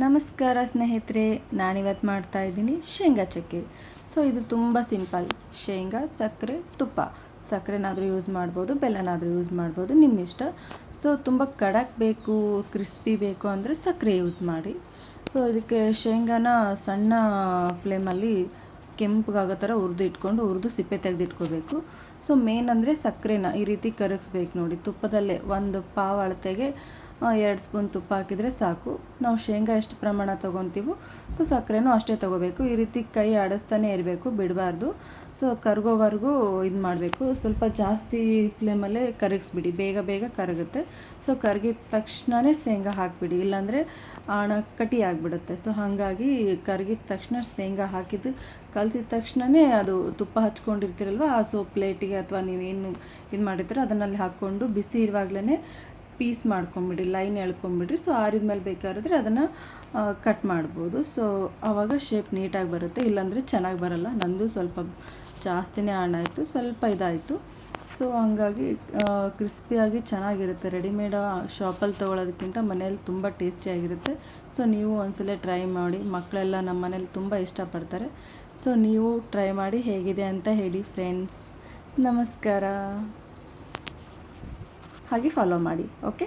ನಮಸ್ಕಾರ ಸ್ನೇಹಿತರೆ ನಾನಿವತ್ತು ಮಾಡ್ತಾ ಇದ್ದೀನಿ ಶೇಂಗಾ ಚಕ್ಕೆ. ಸೊ ಇದು ತುಂಬ ಸಿಂಪಲ್. ಶೇಂಗಾ, ಸಕ್ಕರೆ, ತುಪ್ಪ. ಸಕ್ಕರೆನಾದರೂ ಯೂಸ್ ಮಾಡ್ಬೋದು, ಬೆಲ್ಲನಾದರೂ ಯೂಸ್ ಮಾಡ್ಬೋದು ನಿಮ್ಮ ಇಷ್ಟ ಸೊ ತುಂಬ ಕಡಕ್ ಬೇಕು ಕ್ರಿಸ್ಪಿ ಬೇಕು ಅಂದರೆ ಸಕ್ಕರೆ ಯೂಸ್ ಮಾಡಿ. ಸೊ ಇದಕ್ಕೆ ಶೇಂಗಾನ ಸಣ್ಣ ಫ್ಲೇಮಲ್ಲಿ ಕೆಂಪಗಾಗೋ ಥರ ಹುರಿದು ಇಟ್ಕೊಂಡು ಹುರಿದು ಸಿಪ್ಪೆ ತೆಗೆದಿಟ್ಕೋಬೇಕು. ಸೊ ಮೇನ್ ಅಂದರೆ ಸಕ್ಕರೆನ ಈ ರೀತಿ ಕರಗಿಸ್ಬೇಕು ನೋಡಿ. ತುಪ್ಪದಲ್ಲೇ ಒಂದು ಪಾವ್ ಅಳತೆಗೆ ಎರಡು ಸ್ಪೂನ್ ತುಪ್ಪ ಹಾಕಿದರೆ ಸಾಕು. ನಾವು ಶೇಂಗಾ ಎಷ್ಟು ಪ್ರಮಾಣ ತೊಗೊತೀವೋ, ಸೊ ಸಕ್ಕರೆನೂ ಅಷ್ಟೇ ತೊಗೋಬೇಕು. ಈ ರೀತಿ ಕೈ ಆಡಿಸ್ತಾನೆ ಇರಬೇಕು, ಬಿಡಬಾರ್ದು. ಸೊ ಕರಗೋವರೆಗೂ ಇದು ಮಾಡಬೇಕು. ಸ್ವಲ್ಪ ಜಾಸ್ತಿ ಫ್ಲೇಮಲ್ಲೇ ಕರಗಿಸ್ಬಿಡಿ. ಬೇಗ ಬೇಗ ಕರಗುತ್ತೆ. ಸೊ ಕರಗಿದ ತಕ್ಷಣವೇ ಶೇಂಗಾ ಹಾಕಿಬಿಡಿ. ಇಲ್ಲಾಂದರೆ ಕಟಿ ಆಗಿಬಿಡುತ್ತೆ. ಸೊ ಹಾಗಾಗಿ ಕರಗಿದ ತಕ್ಷಣ ಶೇಂಗಾ ಹಾಕಿದ್ದು ಕಲಸಿದ ತಕ್ಷಣವೇ ಅದು ತುಪ್ಪ ಹಚ್ಕೊಂಡಿರ್ತೀರಲ್ವ ಸೊ ಪ್ಲೇಟಿಗೆ ಅಥವಾ ನೀವೇನು ಇದು ಮಾಡಿರ್ತೀರೋ ಅದನ್ನಲ್ಲಿ ಹಾಕ್ಕೊಂಡು ಬಿಸಿ ಇರುವಾಗಲೇ ಪೀಸ್ ಮಾಡ್ಕೊಂಬಿಡಿ, ಲೈನ್ ಎಳ್ಕೊಂಬಿಡ್ರಿ ಸೊ ಆರಿದ ಮೇಲೆ ಬೇಕಾದ್ರೆ ಅದನ್ನು ಕಟ್ ಮಾಡ್ಬೋದು. ಸೊ ಆವಾಗ ಶೇಪ್ ನೀಟಾಗಿ ಬರುತ್ತೆ. ಇಲ್ಲಾಂದರೆ ಚೆನ್ನಾಗಿ ಬರಲ್ಲ. ನಂದು ಸ್ವಲ್ಪ ಜಾಸ್ತಿನೇ ಆಣಾಯಿತು ಸ್ವಲ್ಪ ಇದಾಯಿತು. ಸೊ ಹಂಗಾಗಿ ಕ್ರಿಸ್ಪಿಯಾಗಿ ಚೆನ್ನಾಗಿರುತ್ತೆ. ರೆಡಿಮೇಡ್ ಶಾಪಲ್ಲಿ ತೊಗೊಳೋದಕ್ಕಿಂತ ಮನೇಲಿ ತುಂಬ ಟೇಸ್ಟಿಯಾಗಿರುತ್ತೆ ಸೊ ನೀವು ಒಂದ್ಸಲ ಟ್ರೈ ಮಾಡಿ. ಮಕ್ಕಳೆಲ್ಲ ನಮ್ಮ ಮನೇಲಿ ತುಂಬ ಇಷ್ಟಪಡ್ತಾರೆ. ಸೊ ನೀವು ಟ್ರೈ ಮಾಡಿ ಹೇಗಿದೆ ಅಂತ ಹೇಳಿ ಫ್ರೆಂಡ್ಸ್ ನಮಸ್ಕಾರ. ಹಾಗೆ ಫಾಲೋ ಮಾಡಿ ಓಕೆ